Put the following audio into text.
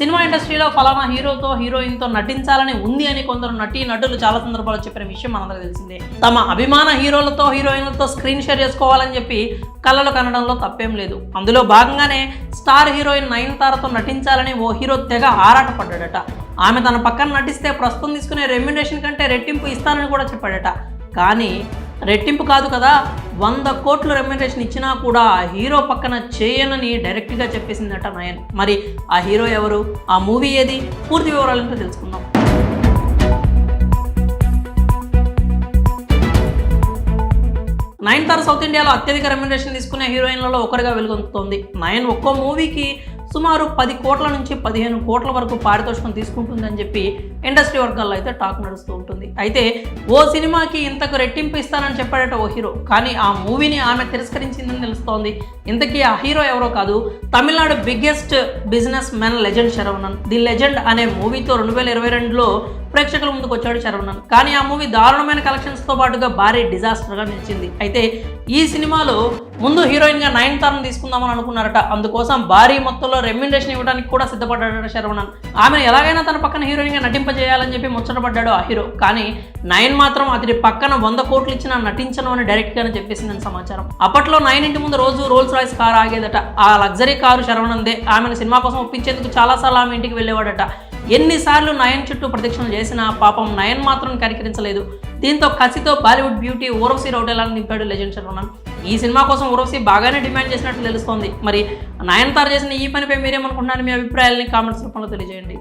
Cinema ఇండస్ట్రీలో ఫలానా హీరోతో హీరోయిన్తో నటించాలని ఉంది అని కొందరు నటీ నటులు చాలా సందర్భాల్లో చెప్పిన విషయం మనందరికీ తెలిసిందే. తమ అభిమాన హీరోలతో హీరోయిన్లతో స్క్రీన్ షేర్ చేసుకోవాలని చెప్పి కళలు కనడంలో తప్పేం లేదు. అందులో భాగంగానే స్టార్ హీరోయిన్ నయనతారతో నటించాలని ఓ హీరో తెగ ఆరాటపడ్డాడట. ఆమె తన పక్కన నటిస్తే ప్రస్తుతం తీసుకునే రెమ్యునేషన్ కంటే రెట్టింపు ఇస్తానని కూడా చెప్పాడట. కానీ రెట్టింపు కాదు కదా వంద కోట్ల రెమ్యునరేషన్ ఇచ్చినా కూడా ఆ హీరో పక్కన చేయనని డైరెక్ట్గా చెప్పేసిందట నయన్. మరి ఆ హీరో ఎవరు? ఆ మూవీ ఏది? పూర్తి వివరాలంటే తెలుసుకుందాం. నయన్ తార సౌత్ ఇండియాలో అత్యధిక రెమ్యునరేషన్ తీసుకునే హీరోయిన్లలో ఒకరిగా వెలుగొందుతోంది. నయన్ ఒక్కో మూవీకి సుమారు పది కోట్ల నుంచి పదిహేను కోట్ల వరకు పారితోషికం తీసుకుంటుందని చెప్పి ఇండస్ట్రీ వర్గాల్లో అయితే టాక్ నడుస్తూ ఉంటుంది. అయితే ఓ సినిమాకి ఇంతకు రెట్టింపు ఇస్తానని చెప్పాడట ఓ హీరో. కానీ ఆ మూవీని ఆమె తిరస్కరించిందని తెలుస్తోంది. ఇంతకీ ఆ హీరో ఎవరో కాదు Tamil Nadu biggest business men legend Saravanan. The legend అనే మూవీతో రెండు వేల ఇరవై రెండులో ప్రేక్షకుల ముందుకు వచ్చాడు శరవణన్. కానీ ఆ మూవీ దారుణమైన కలెక్షన్స్తో పాటుగా భారీ డిజాస్టర్గా నిలిచింది. అయితే ఈ సినిమాలో ముందు హీరోయిన్గా నయన్ తారను తీసుకుందామని అనుకున్నారట. అందుకోసం భారీ మొత్తంలో రెమ్యునరేషన్ ఇవ్వడానికి కూడా సిద్ధపడ్డాడట శరవణన్. ఆమెను ఎలాగైనా తన పక్కన హీరోయిన్గా నటింపజేయాలని చెప్పి ముచ్చటపడ్డాడు ఆ హీరో కానీ నయన్ మాత్రం అతడి పక్కన వంద కోట్లు ఇచ్చినా నటించను అని డైరెక్ట్గానే చెప్పేసిందని సమాచారం. అప్పట్లో నయన్ ఇంటి ముందు రోజు రోల్స్ రాయ్స్ కారు ఆగేదట. ఆ లగ్జరీ కారు శరవణందే. ఆమెను సినిమా కోసం ఒప్పించేందుకు చాలాసార్లు ఆమె ఇంటికి వెళ్ళేవాడట. ఎన్నిసార్లు నయన్ చుట్టూ ప్రదక్షిణలు చేసినా పాపం నయన్ మాత్రం కనికరించలేదు. దీంతో కసితో బాలీవుడ్ బ్యూటీ ఊర్వశి రౌటేలాన్ని నింపాడు లెజెండ్ శర్వణన్. ఈ సినిమా కోసం ఊర్వశి బాగానే డిమాండ్ చేసినట్టు తెలుస్తోంది. మరి నయన్ తార చేసిన ఈ పనిపై మీరేమనుకుంటున్నారు? మీ అభిప్రాయాలని కామెంట్స్ రూపంలో తెలియజేయండి.